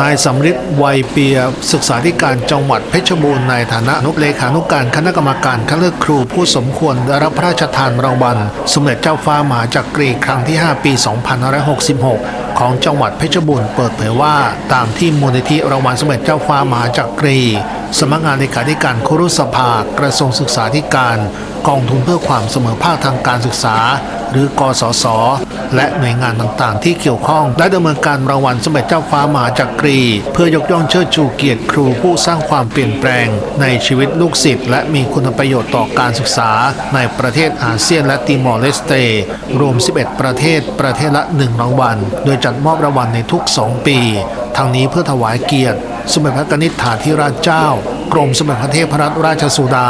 นายสำริดวัยเปียศึกษาธิการจังหวัดเพชรบูรณ์ในฐานะนุเลขานุการคณะกรรมการคัดเลือกครูผู้สมควรได้รับพระราชทานรางวัล สมเด็จเจ้าฟ้ามหาจักรีครั้งที่ 5 ปี 2566 ของจังหวัดเพชรบูรณ์เปิดเผยว่า ตามที่มูลนิธิรางวัลสมเด็จเจ้าฟ้ามหาจักรี สำนักงานเลขาธิการครุสภา กระทรวงศึกษาธิการ กองทุนเพื่อความเสมอภาคทางการศึกษา หรือกสศและหน่วยงานต่างๆ ที่เกี่ยวข้องได้ดำเนินการรางวัลสมเด็จเจ้าฟ้ามหาจักรี เพื่อยกย่องเชิดชูเกียรติครูผู้สร้างความเปลี่ยนแปลง ในชีวิตลูกศิษย์และมีคุณประโยชน์ต่อการศึกษา ในประเทศอาเซียนและติมอร์เลสเต รวม 11 ประเทศ ประเทศละ 1 รางวัล โดยจัดมอบรางวัลในทุก 2 ปี ทั้งนี้เพื่อถวายเกียรติ สมเด็จพระนิษฐาธิราชเจ้า กรมสมเด็จพระเทพรัตนราชสุดา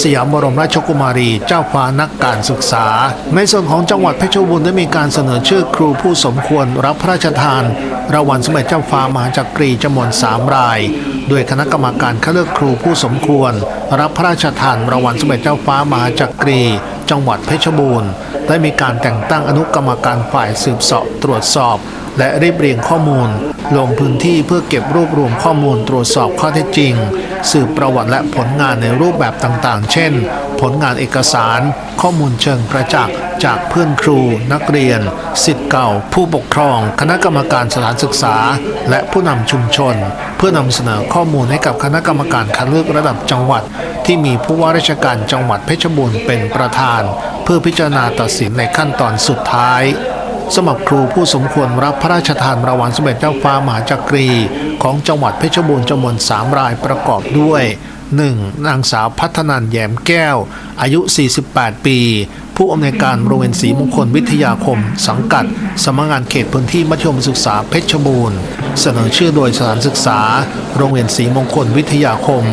สยามบรมราชกุมารี เจ้าฟ้านักการศึกษา ในส่วนของจังหวัดเพชรบูรณ์ได้มีการเสนอชื่อครูผู้สมควรรับพระราชทานรางวัลสมเด็จเจ้าฟ้ามหาจักรีจำนวน3ราย โดยคณะกรรมการคัดเลือกครูผู้สมควร รับพระราชทานรางวัลสมเด็จเจ้าฟ้ามหาจักรีจังหวัดเพชรบูรณ์ ได้มีการแต่งตั้งอนุกรรมการฝ่ายสืบสาะตรวจสอบ และเรียบเรียงข้อมูล ลงพื้นที่เพื่อเก็บรวบรวมข้อมูลตรวจสอบข้อเท็จจริง สืบประวัติและผลงานในรูปแบบต่างๆ เช่น ผลงานเอกสาร ข้อมูลเชิงประจักษ์จากเพื่อนครู นักเรียน สิทธิ์เก่า ผู้ปกครอง คณะกรรมการสถานศึกษา และผู้นำชุมชน เพื่อนำเสนอข้อมูลให้กับคณะกรรมการคัดเลือกระดับจังหวัด ที่มีผู้ว่าราชการจังหวัดเพชรบูรณ์เป็นประธาน เพื่อพิจารณาตัดสินในขั้นตอนสุดท้าย สำหรับครูผู้สมควรรับพระราชทานรางวัลสมเด็จเจ้าฟ้ามหาจักรี ของจังหวัดเพชรบูรณ์จำนวน3รายประกอบด้วย 1. นางสาวพัฒนันแยมแก้ว อายุ 48 ปี ผู้อำนวยการโรงเรียนศรีมงคลวิทยาคม สังกัดสำนักงานเขตพื้นที่มัธยมศึกษาเพชรบูรณ์ เสนอชื่อโดยสถานศึกษา โรงเรียนศรีมงคลวิทยาคม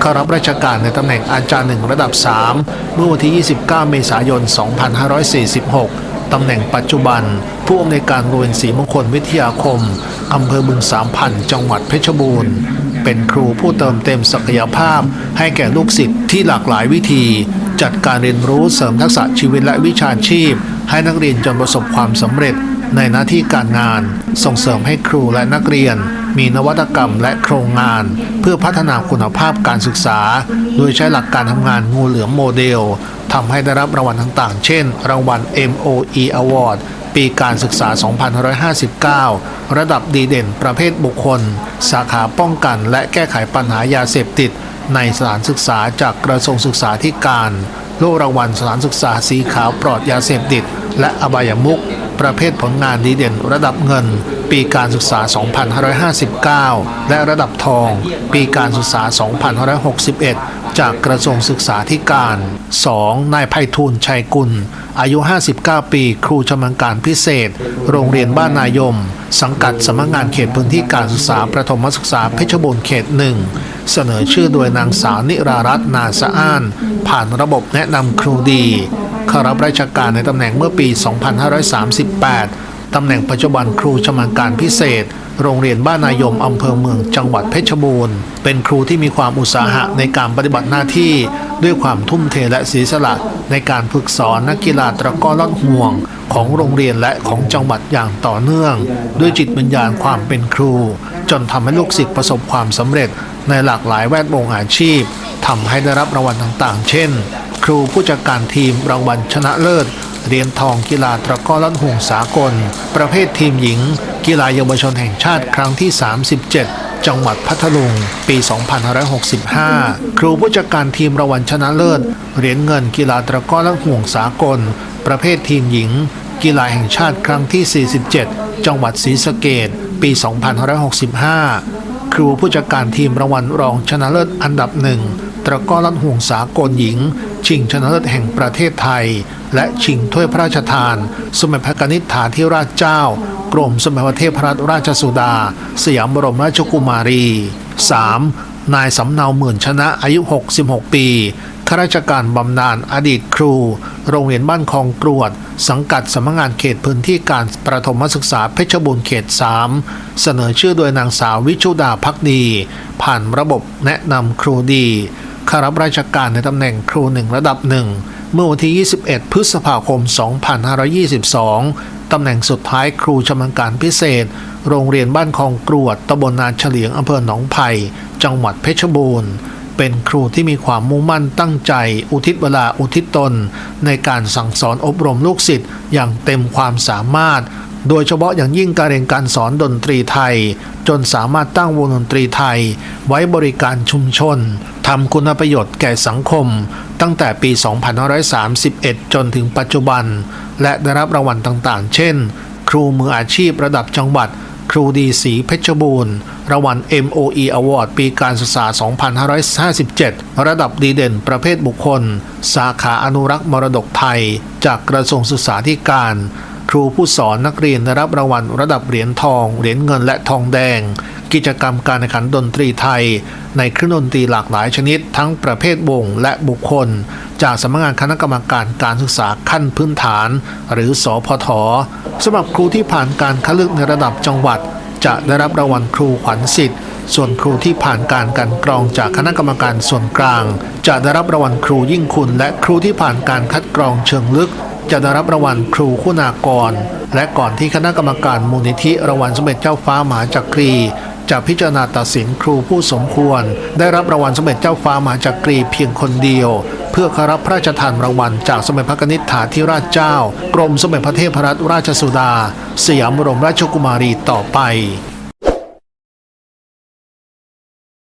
เข้ารับราชการในตำแหน่งอาจารย์หนึ่งระดับ 3 เมื่อวันที่ 29 เมษายน 2546 ตำแหน่งปัจจุบัน ผู้อำนวยการโรงเรียนศรีมงคลวิทยาคมอำเภอบึงสามพันจังหวัดเพชรบูรณ์ เป็นครูผู้เติมเต็มศักยภาพ ให้แก่ลูกศิษย์ที่หลากหลายวิธี จัดการเรียนรู้เสริมทักษะชีวิตและวิชาชีพ ให้นักเรียนจนประสบความสำเร็จในหน้าที่การงาน ส่งเสริมให้ครูและนักเรียน มีนวัตกรรมและโครงงาน เพื่อพัฒนาคุณภาพการศึกษา โดยใช้หลักการทำงานงูเหลือมโมเดลทำให้ได้รับรางวัลต่างๆ เช่น รางวัล MOE Award ปีการศึกษา 2559 ระดับดีเด่นประเภทบุคคล สาขาป้องกันและแก้ไขปัญหายาเสพติด ในสถานศึกษาจากกระทรวงศึกษาธิการ โล่รางวัลสถานศึกษาสีขาวปลอดยาเสพติด และอบายมุก ประเภทผลงานดีเด่นระดับเงิน ปีการศึกษา 2559 และระดับทอง ปีการศึกษา 2561 จากกระทรวงศึกษาธิการ 2. นายไพฑูรย์ชัยกุล อายุ 59 ปี ครูชำนาญการพิเศษ โรงเรียนบ้านนายม สังกัดสำนักงานเขตพื้นที่การศึกษาประถมศึกษาเพชรบูรณ์เขตหนึ่งเสนอชื่อโดยนางสาวนิรารัตน์นาสะอ้าน ผ่านระบบแนะนำครูดี เข้ารับราชการในตำแหน่งเมื่อปี 2538 ตำแหน่งปัจจุบันครูชำนาญการพิเศษ โรงเรียนบ้านนายมอำเภอเมืองจังหวัดเพชรบูรณ์ เป็นครูที่มีความอุตสาหะในการปฏิบัติหน้าที่ ด้วยความทุ่มเทและเสีสละในการฝึกสอนนักกีฬาตะกร้อล่อนห่วง ของโรงเรียนและของจังหวัดอย่างต่อเนื่อง ด้วยจิตวิญญาณความเป็นครู จนทำให้ลูกศิษย์ประสบความสำเร็จในหลากหลายแวดวงอาชีพทำให้ได้รับรางวัลต่างๆ เช่น ครูผู้จัดการทีมรางวัลชนะเลิศเหรียญทองกีฬาตะก้อล่อนห่วงสากล ประเภททีมหญิง กีฬาเยาวชนแห่งชาติครั้งที่ 37 จังหวัดพัทลุง ปี 2565 ครูผู้จัดการทีมรางวัลชนะเลิศเหรียญเงินกีฬาตะก้อล่อนห่วงสากล ประเภททีมหญิง กีฬาแห่งชาติครั้งที่ 47 จังหวัดศรีสะเกดปี 2565 ครูผู้จัดการทีมรางวัลรองชนะเลิศอันดับหนึ่ง ตะกร้อลัดห่วงสากลหญิง ชิงชนะเลิศแห่งประเทศไทย และชิงถ้วยพระราชทาน สมเด็จพระนิษฐาธิราชเจ้า กรมสมเด็จพระเทพรัตนราชสุดา สยามบรมราชกุมารี 3. นายสำเนาหมื่นชนะอายุ 66 ปีข้าราชการบำนาญอดีตครู โรงเรียนบ้านคลองกรวด สังกัดสำนักงานเขตพื้นที่การประถมศึกษาเพชรบูรณ์เขต 3 เสนอชื่อโดยนางสาววิชุดาพักดี ผ่านระบบแนะนำครูดี เข้ารับราชการในตำแหน่งครูหนึ่งระดับหนึ่งเมื่อวันที่ 21 พฤษภาคม 2522 ตำแหน่งสุดท้ายครูชำนาญการพิเศษ โรงเรียนบ้านคลองกรวดตำบลนาเฉลียงอำเภอหนองไผ่จังหวัดเพชรบูรณ์ เป็นครูที่มีความมุ่งมั่นตั้งใจ อุทิศเวลาอุทิศตน ในการสั่งสอนอบรมลูกศิษย์อย่างเต็มความสามารถ โดยเฉพาะอย่างยิ่งการเรียนการสอนดนตรีไทย จนสามารถตั้งวงดนตรีไทย ไว้บริการชุมชนทำคุณประโยชน์แก่สังคม ตั้งแต่ปี 2531 จนถึงปัจจุบัน และได้รับรางวัลต่างๆ เช่น ครูมืออาชีพระดับจังหวัด ครูดีสีเพชรบูรณ์รางวัล MOE Award ปีการศึกษา 2557 ระดับดีเด่นประเภทบุคคล สาขาอนุรักษ์มรดกไทย จากกระทรวงศึกษาธิการ ครูผู้สอนนักเรียนได้รับรางวัลระดับเหรียญทอง เหรียญเงินและทองแดง กิจกรรมการแข่งขันดนตรีไทย ในเครื่องดนตรีหลากหลายชนิด ทั้งประเภทวงและบุคคล จากสำนักงานคณะกรรมการการศึกษาขั้นพื้นฐาน หรือสอพทสำหรับครูที่ผ่านการคัดเลือกในระดับจังหวัด จะได้รับรางวัลครูขวัญสิทธิ์ส่วนครูที่ผ่านการกันกรองจากคณะกรรมการส่วนกลาง จะได้รับรางวัลครูยิ่งคุณ และครูที่ผ่านการคัดกรองเชิงลึก จะได้รับรางวัลครูคุณากร และก่อนที่คณะกรรมการมูลนิธิรางวัลสมเด็จเจ้าฟ้ามหาจักรีจะพิจารณาตัดสินครูผู้สมควร ได้รับรางวัลสมเด็จเจ้าฟ้ามหาจักรีเพียงคนเดียว เพื่อเข้ารับพระราชทานรางวัลจากสมเด็จพระนิษฐาธิราชเจ้า กรมสมเด็จพระเทพรัตนราชสุดา สยามบรมราชกุมารีต่อไป